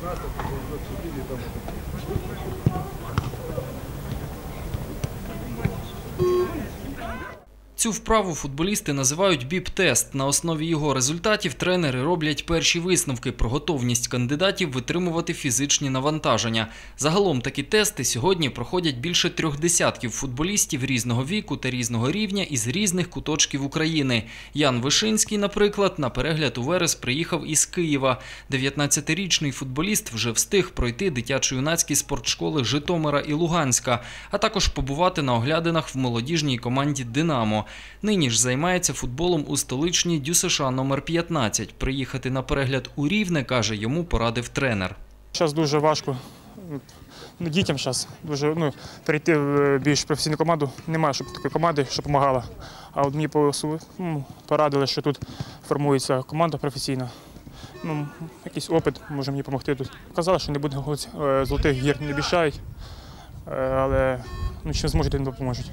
16, 24, там. Цю вправу футболісти називають біп-тест. На основі його результатів тренери роблять перші висновки про готовність кандидатів витримувати фізичні навантаження. Загалом такі тести сьогодні проходять більше трьох десятків футболістів різного віку та різного рівня із різних куточків України. Ян Вишинський, наприклад, на перегляд у Верес приїхав із Києва. 19-річний футболіст вже встиг пройти дитячо-юнацькі спортшколи Житомира і Луганська, а також побувати на оглядинах в молодіжній команді Динамо. Нині ж займається футболом у столичній ДЮСШ номер 15. Приїхати на перегляд у Рівне, каже, йому порадив тренер. Зараз дуже важко. Ну, дітям зараз дуже ну, перейти в е, більш професійну команду. Немає щоб такої команди, що допомагала. А от мені ну, порадили, що тут формується команда професійна. Ну, якийсь опит може мені допомогти тут. Казали, що не буде е, золотих гір, не обіцяють, Е, але ну, чим зможуть, тим допоможуть.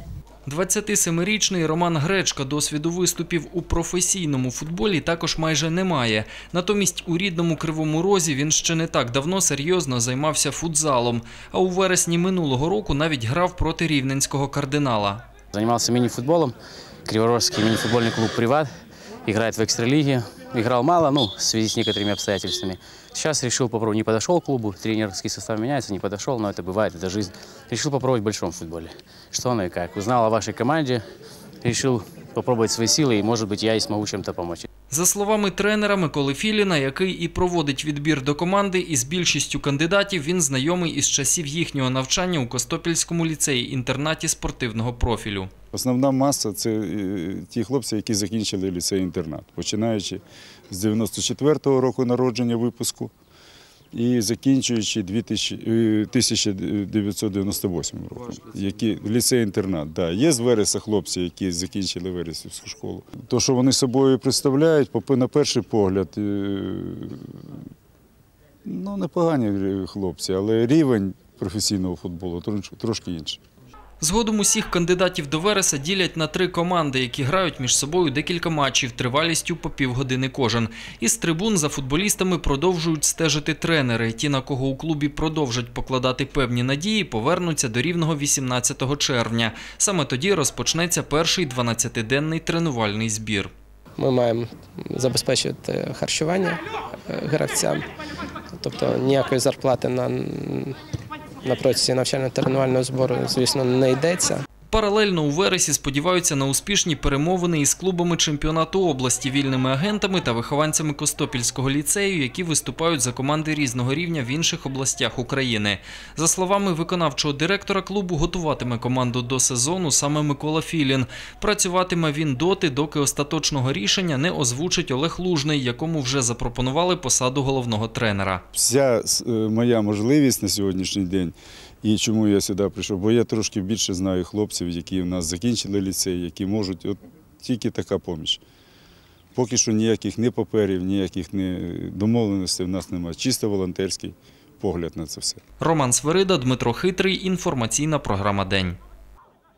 27-річний Роман Гречка досвіду виступів у професійному футболі також майже немає. Натомість у рідному Кривому Розі він ще не так давно серйозно займався футзалом, а у вересні минулого року навіть грав проти рівненського кардинала. Займався мініфутболом, Криворожський мініфутбольний клуб «Приват». Играет в экстралиге. Играл мало, ну, в связи с некоторыми обстоятельствами. Сейчас решил попробовать. Не подошел к клубу, тренерский состав меняется, не подошел, но это бывает, это жизнь. Решил попробовать в большом футболе. Что оно и как. Узнал о вашей команде, решил попробовать свои силы, и, может быть, я и смогу чем-то помочь. За словами тренера Миколи Філіна, який і проводить відбір до команди, із більшістю кандидатів він знайомий із часів їхнього навчання у Костопільському ліцеї інтернаті спортивного профілю. Основна маса це е, ті хлопці, які закінчили ліцей-інтернат, починаючи з 94-го року народження випуску і закінчуючи 2000, е, 1998 роком, які ліцей-інтернат. Да. Є з Вереса хлопці, які закінчили Вересівську школу. То, що вони собою представляють, на перший погляд, е, ну, непогані хлопці, але рівень професійного футболу трошки інший. Згодом усіх кандидатів до Вереса ділять на три команди, які грають між собою декілька матчів тривалістю по півгодини кожен. Із трибун за футболістами продовжують стежити тренери. Ті, на кого у клубі продовжать покладати певні надії, повернуться до рівного 18 червня. Саме тоді розпочнеться перший 12-денний тренувальний збір. Ми маємо забезпечувати харчування е, гравцям, тобто ніякої зарплати на, на протязі навчально-тренувального збору, звісно, не йдеться. Паралельно у вересі сподіваються на успішні перемовини із клубами чемпіонату області, вільними агентами та вихованцями Костопільського ліцею, які виступають за команди різного рівня в інших областях України. За словами виконавчого директора клубу, готуватиме команду до сезону саме Микола Філін. Працюватиме він доти, доки остаточного рішення не озвучить Олег Лужний, якому вже запропонували посаду головного тренера. вся е, моя можливість на сьогоднішній день. І чому я сюди прийшов? Бо я трошки більше знаю хлопців, які в нас закінчили ліцей, які можуть, от тільки така поміч. Поки що ніяких ні паперів, ніяких ні домовленостей в нас немає. Чисто волонтерський погляд на це все. Роман Сверида, Дмитро Хитрий. Інформаційна програма День.